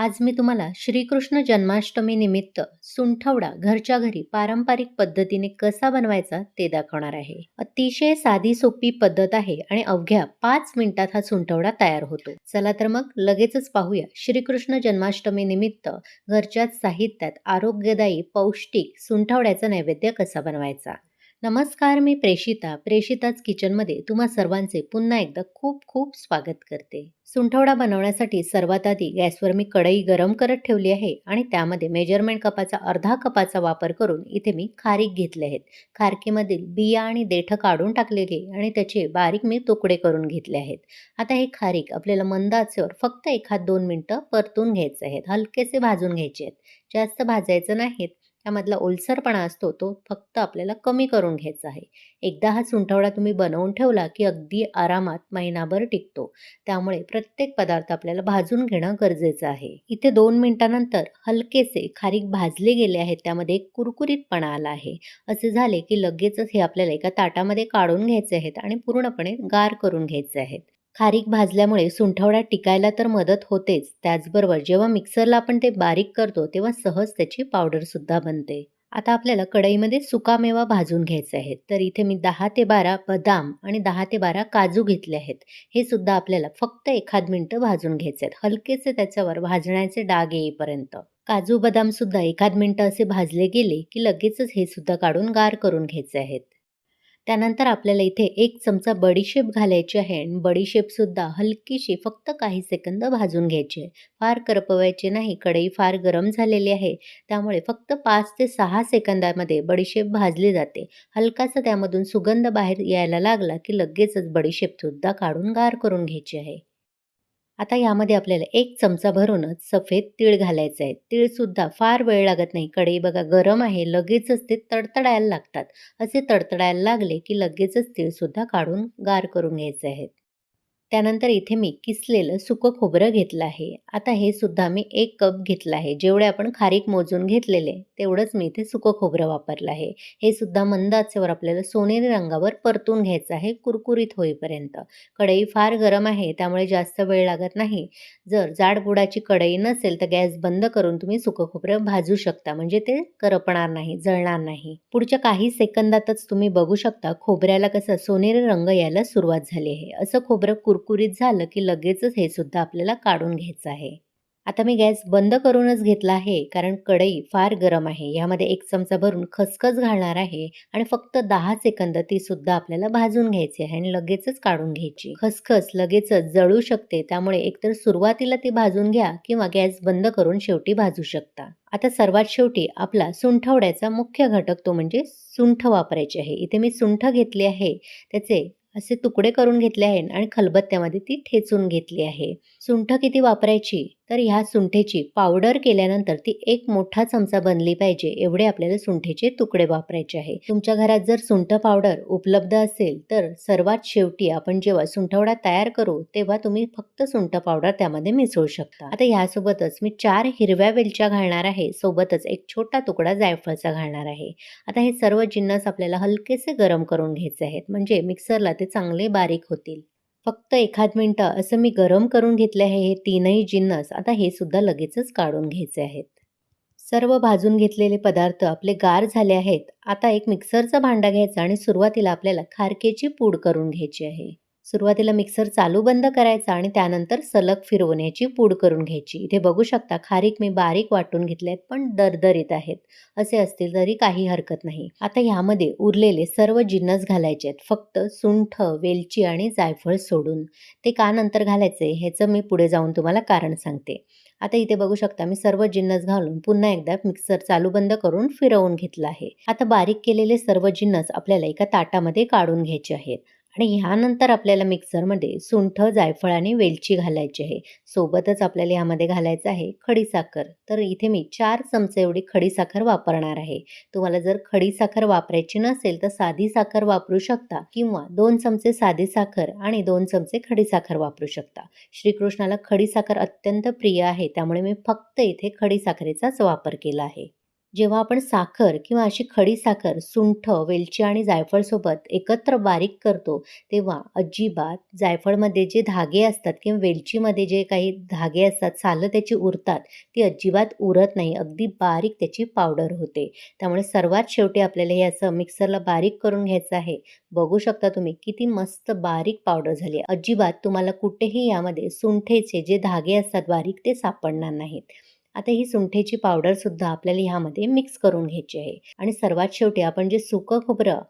आज मी तुम्हाला श्रीकृष्ण जन्माष्टमी निमित्त सुंठवडा घरच्या घरी पारंपरिक पद्धतीने कसा बनवायचा ते दाखवणार आहे. अतिशय साधी सोपी पद्धत आहे आणि अवघ्या पाच मिनिटात हा सुंठवडा तयार होतो. चला तर मग लगेचच पाहूया श्रीकृष्ण जन्माष्टमी निमित्त घरच्याच साहित्यात आरोग्यदायी पौष्टिक सुंठवड्याचा नैवेद्य कसा बनवायचा. नमस्कार मी प्रेषिता प्रेषिताच किचनमध्ये तुम्हा सर्वांचे पुन्हा एकदा खूप खूप स्वागत करते. सुंठवडा बनवण्यासाठी सर्वात आधी गॅसवर मी कढई गरम करत ठेवली आहे आणि त्यामध्ये मेजरमेंट कपाचा अर्धा कपाचा वापर करून इथे मी खारीक घेतले आहेत. खारकीमधील बिया आणि देठं काढून टाकलेली आणि त्याचे बारीक मी तुकडे करून घेतले आहेत. आता हे खारीक आपल्याला मंद आचेवर फक्त एखाद दोन मिनटं परतून घ्यायचे आहेत. हलकेसे भाजून घ्यायचे आहेत. जास्त भाजायचं नाहीत त्यामधला ओलसरपणा असतो तो फक्त आपल्याला कमी करून घ्यायचा आहे. एकदा हा सुंठवडा तुम्ही बनवून ठेवला की अगदी आरामात महिनाभर टिकतो. त्यामुळे प्रत्येक पदार्थ आपल्याला भाजून घेणं गरजेचं आहे. इथे दोन मिनिटानंतर हलकेसे खारीक भाजले गेले आहेत त्यामध्ये एक कुरकुरीतपणा आला आहे. असे झाले की लगेचच हे आपल्याला एका ताटामध्ये काढून घ्यायचे आहेत आणि पूर्णपणे गार करून घ्यायचे आहेत. खारीक भाजल्यामुळे सुंठवडा टिकायला तर मदत होतेच त्याचबरोबर जेव्हा मिक्सरला आपण ते बारीक करतो तेव्हा सहज त्याची पावडरसुद्धा बनते. आता आपल्याला कढईमध्ये सुकामेवा भाजून घ्यायचे आहेत. तर इथे मी दहा ते बारा बदाम आणि दहा ते बारा काजू घेतले आहेत. हे सुद्धा आपल्याला फक्त एखाद मिनटं भाजून घ्यायचे आहेत. हलकेचे त्याच्यावर भाजण्याचे डाग येईपर्यंत. काजू बदाम सुद्धा एखाद मिनटं असे भाजले गेले की लगेचच हे सुद्धा काढून गार करून घ्यायचे आहेत. त्यानंतर आपल्याला इथे एक चमचा बडीशेप घालायची आहे आणि बडीशेपसुद्धा हलकीशी फक्त काही सेकंद भाजून घ्यायची आहे. फार करपवायची नाही कढई फार गरम झालेली आहे. त्यामुळे फक्त पाच ते सहा सेकंदामध्ये बडीशेप भाजली जाते. हलकासा त्यामधून सुगंध बाहेर यायला लागला की लगेचच बडीशेपसुद्धा काढून गार करून घ्यायची आहे. आता यामध्ये आपल्याला एक चमचा भरूनच सफेद तीळ घालायचं आहे. तीळसुद्धा फार वेळ लागत नाही. कढई बघा गरम आहे. लगेचच ते तडतडायला लागतात. असे तडतडायला लागले की लगेचच तीळसुद्धा काढून गार करून घ्यायचे आहेत. त्यानंतर इथे मी किसलेलं सुकं खोबरं घेतलं आहे. आता हे सुद्धा मी एक कप घेतलं आहे. जेवढे आपण खारीक मोजून घेतलेले तेवढंच मी इथे सुकं खोबरं वापरलं आहे. हे सुद्धा मंद आचेवर आपल्याला सोनेरी रंगावर परतून घ्यायचं आहे कुरकुरीत होईपर्यंत. कढई फार गरम आहे त्यामुळे जास्त वेळ लागत नाही. जर जाड बुडाची कढई नसेल तर गॅस बंद करून तुम्ही सुकं खोबरं भाजू शकता म्हणजे ते करपणार नाही जळणार नाही. पुढच्या काही सेकंदातच तुम्ही बघू शकता खोबऱ्याला कसं सोनेरी रंग यायला सुरुवात झाली आहे. असं खोबरं कुरकुरीत झालं की लगेचच हे सुद्धा आपल्याला काढून घ्यायचं आहे. आता मी गॅस बंद करूनच घेतला आहे कारण कढई फार गरम आहे. यामध्ये एक चमचा भरून खसखस घालणार आहे आणि फक्त दहा सेकंद ती सुद्धा आपल्याला भाजून घ्यायची आहे आणि लगेचच काढून घ्यायची. खसखस लगेचच जळू शकते त्यामुळे एकतर सुरुवातीला ती भाजून घ्या किंवा गॅस बंद करून शेवटी भाजू शकता. आता सर्वात शेवटी आपला सुंठवड्याचा मुख्य घटक तो म्हणजे सुंठ वापरायचे आहे. इथे मी सुंठ घेतली आहे त्याचे असे तुकडे करून घेतले आहे आणि खलबत्त्यामध्ये ती ठेचून घेतली आहे. सुंठ किती वापरायची? तर ह्या सुंठेची पावडर केल्यानंतर ती एक मोठा चमचा बनली पाहिजे. एवढे आपल्याला सुंठेचे तुकडे वापरायचे आहे. तुमच्या घरात जर सुंठ पावडर उपलब्ध असेल तर सर्वात शेवटी आपण जेव्हा सुंठवडा तयार करू तेव्हा तुम्ही फक्त सुंठ पावडर त्यामध्ये मिसळू शकता. आता ह्यासोबतच मी चार हिरव्या वेलच्या घालणार आहे. सोबतच एक छोटा तुकडा जायफळचा घालणार आहे. आता हे सर्व जिन्नस आपल्याला हलकेसे गरम करून घ्यायचे आहेत. म्हणजे मिक्सरला ते चांगले बारीक होतील. फक्त एखाद मिनटं असं मी गरम करून घेतले आहे हे तीनही जिन्नस आता हे सुद्धा लगेचच काढून घ्यायचे आहेत. सर्व भाजून घेतलेले पदार्थ आपले गार झाले आहेत. आता एक मिक्सरचा भांडा घ्यायचा आणि सुरुवातीला आपल्याला खारकेची पूड करून घ्यायची आहे. सुरुवातीला मिक्सर चालू बंद करायचा आणि त्यानंतर सलग फिरवून याची पूड करून घ्यायची. इथे बघू शकता खारीक मी बारीक वाटून घेतले आहेत पण दरदरीत आहेत. असे असतील तरी काही हरकत नाही. आता ह्यामध्ये उरलेले सर्व जिन्नस घालायचे आहेत. फक्त सुंठ वेलची आणि जायफळ सोडून. ते का नंतर घालायचे ह्याचं मी पुढे जाऊन तुम्हाला कारण सांगते. आता इथे बघू शकता मी सर्व जिन्नस घालून पुन्हा एकदा मिक्सर चालू बंद करून फिरवून घेतला आहे. आता बारीक केलेले सर्व जिन्नस आपल्याला एका ताटामध्ये काढून घ्यायचे आहेत. आणि ह्यानंतर आपल्याला मिक्सरमध्ये सुंठ जायफळ आणि वेलची घालायची आहे. सोबतच आपल्याला ह्यामध्ये घालायचं आहे खडीसाखर तर इथे मी चार चमचे एवढी खडीसाखर वापरणार आहे. तुम्हाला जर खडीसाखर वापरायची नसेल तर साधी साखर वापरू शकता किंवा दोन चमचे साधी साखर आणि दोन चमचे खडीसाखर वापरू शकता. श्रीकृष्णाला खडीसाखर अत्यंत प्रिय आहे त्यामुळे मी फक्त इथे खडीसाखरेचाच वापर केला आहे. जेव्हा आपण साखर किंवा अशी खडी साखर, सुंठ, वेलची आणि जायफळसोबत एकत्र बारीक करतो, तेव्हा अजिबात जायफळमध्ये जे धागे असतात किंवा वेलचीमध्ये जे काही धागे असतात, सालं त्याची उरतात, ती अजिबात उरत नाही. अगदी बारीक त्याची पावडर होते. त्यामुळे सर्वात शेवटी आपल्याला हे असं मिक्सरला बारीक करून घ्यायचं आहे. बघू शकता तुम्ही किती मस्त बारीक पावडर झाली आहे. अजिबात तुम्हाला कुठेही यामध्ये सुंठेचे जे धागे असतात बारीक, ते सापडणार नाहीत. आता ही सुंठेची पावडरसुद्धा आपल्याला ह्यामध्ये मिक्स करून घ्यायची आहे आणि सर्वात शेवटी आपण जे सुकं खोबरं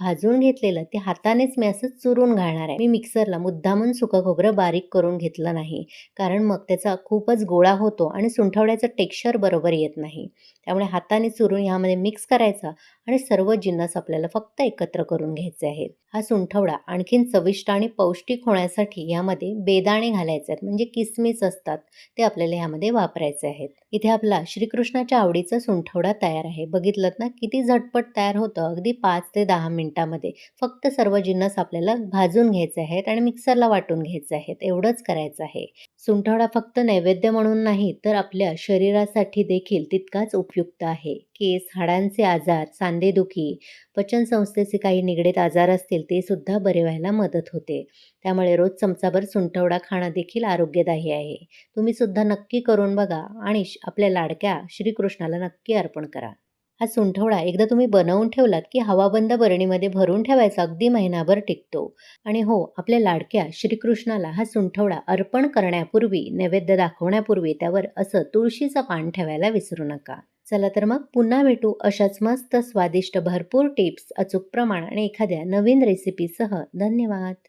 भाजून घेतलेलं ते हातानेच मी असं चुरून घालणार आहे. मी मिक्सरला मुद्दामून सुकं खोबरं बारीक करून घेतलं नाही. कारण मग त्याचा खूपच गोळा होतो आणि सुंठवड्याचं टेक्स्चर बरोबर येत नाही. त्यामुळे हाताने चुरून ह्यामध्ये मिक्स करायचा आणि सर्व जिन्नस आपल्याला फक्त एकत्र करून घ्यायचे आहेत. हा सुंठवडा आणखीन चविष्ट आणि पौष्टिक होण्यासाठी यामध्ये बेदाणे घालायचे आहेत. म्हणजे किसमिस असतात, ते आपल्याला ह्यामध्ये वापरायचे आहेत. इथे आपला श्रीकृष्णाच्या आवडीचा सुंठवडा तयार आहे. बघितलं ना किती झटपट तयार होतं. अगदी पाच ते दहा मिनिटामध्ये. फक्त सर्व जिन्नस आपल्याला भाजून घ्यायचे आहेत आणि मिक्सरला वाटून घ्यायचे आहेत. एवढंच करायचं आहे. सुंठवडा फक्त नैवेद्य म्हणून नाही, तर आपल्या शरीरासाठी देखील तितकाच उपयोग उपयुक्त आहे. केस, हाडांचे आजार, सांधेदुखी, पचनसंस्थेचे काही निगडीत आजार असतील, ते सुद्धा बरे व्हायला मदत होते. त्यामुळे रोज चमचाभर सुंठवडा खाणं देखील आरोग्यदायी आहे. तुम्ही सुद्धा नक्की करून बघा आणि आपल्या लाडक्या श्रीकृष्णाला नक्की अर्पण करा. हा सुंठवडा एकदा तुम्ही बनवून ठेवलात, की हवाबंद बरणीमध्ये भरून ठेवायचा. अगदी महिनाभर टिकतो. आणि हो, आपल्या लाडक्या श्रीकृष्णाला हा सुंठवडा अर्पण करण्यापूर्वी, नैवेद्य दाखवण्यापूर्वी त्यावर असं तुळशीचं पान ठेवायला विसरू नका. चला तर मग पुन्हा भेटू अशाच मस्त स्वादिष्ट भरपूर टिप्स, अचूक प्रमाण आणि एखाद्या नवीन रेसिपीसह. धन्यवाद.